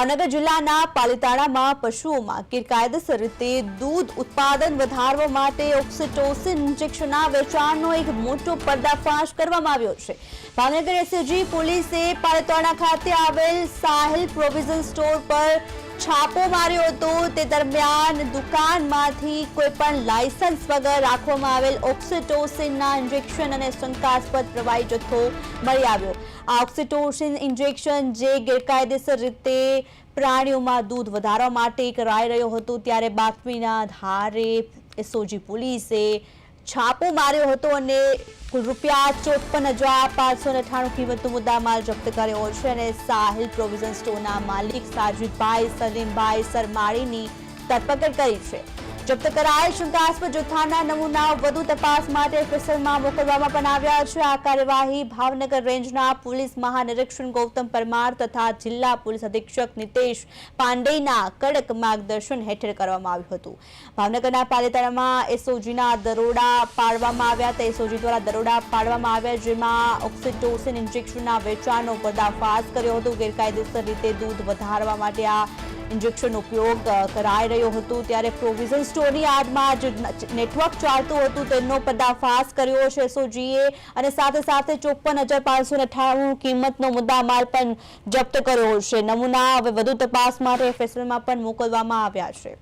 ભાવનગર જિલ્લાના પાલીતાણામાં પશુઓમાં ગેરકાયદેસર રીતે દૂધ ઉત્પાદન વધારવા માટે ઓક્સિટોસિન ઇન્જેક્શનના વેચાણનો એક મોટો પર્દાફાશ કરવામાં આવ્યો છે. ભાવનગર એસએજી પોલીસે પાલિતાણા ખાતે આવેલ સાહિલ પ્રોવિઝન સ્ટોર પર છાપો માર્યો હતો. તે દરમિયાન દુકાનમાંથી કોઈ પણ લાયસન્સ વગર રાખવામાં આવેલ ઓક્સિટોસિનના ઇન્જેક્શન અને શંકાસ્પદ પ્રવાહી જથ્થો મળી આવ્યો. આ ઓક્સિટોસિન ઇન્જેક્શન જે ગેરકાયદેસર રીતે પ્રાણીઓમાં દૂધ વધારવા માટે કરાઈ રહ્યો હતો, ત્યારે બાતમીના આધારે એસઓજી પોલીસે છાપો માર્યો હતો અને કુલ રૂપિયા ચોપન હજાર પાંચસો અઠાણું કિંમતનો મુદ્દામાલ જપ્ત કર્યો છે અને સાહિલ પ્રોવિઝન સ્ટોરના માલિક સાજીદભાઈ સલીમભાઈ સરમાળીની ધરપકડ કરી છે. જપ્ત કરાયેલ શંકાસ્પદ જથ્થાના નમૂનાઓ વધુ તપાસ માટે ફિસલમાં મોકલવામાં પણ આવ્યા છે. આ કાર્યવાહી ભાવનગર રેન્જના પોલીસ મહાનિરીક્ષક ગૌતમ પરમાર તથા જિલ્લા પોલીસ અધિક્ષક નિતેશ પાંડેના કડક માર્ગદર્શન હેઠળ કરવામાં આવ્યું હતું. ભાવનગરના પાલિતાણામાં એસઓજીના દરોડા પાડવામાં આવ્યા હતા. એસઓજી દ્વારા દરોડા પાડવામાં આવ્યા જેમાં ઓક્સિટોસિન ઇન્જેક્શનના વેચાણનો પર્દાફાશ કર્યો હતો. ગેરકાયદેસર રીતે દૂધ વધારવા માટે આ ઇન્જેક્શનનો ઉપયોગ કરાઈ રહ્યો હતો ત્યારે પ્રોવિઝન સ્ટોરની આડમાં જે નેટવર્ક ચાલતું હતું, તેનો પર્દાફાશ કર્યો છે એસઓજીએ અને સાથે સાથે ચોપન હજાર પાંચસો અઠાણું કિંમતનો મુદ્દામાલ પણ જપ્ત કર્યો છે. નમૂના હવે વધુ તપાસ માટે ફેસલમાં પણ મોકલવામાં આવ્યા છે.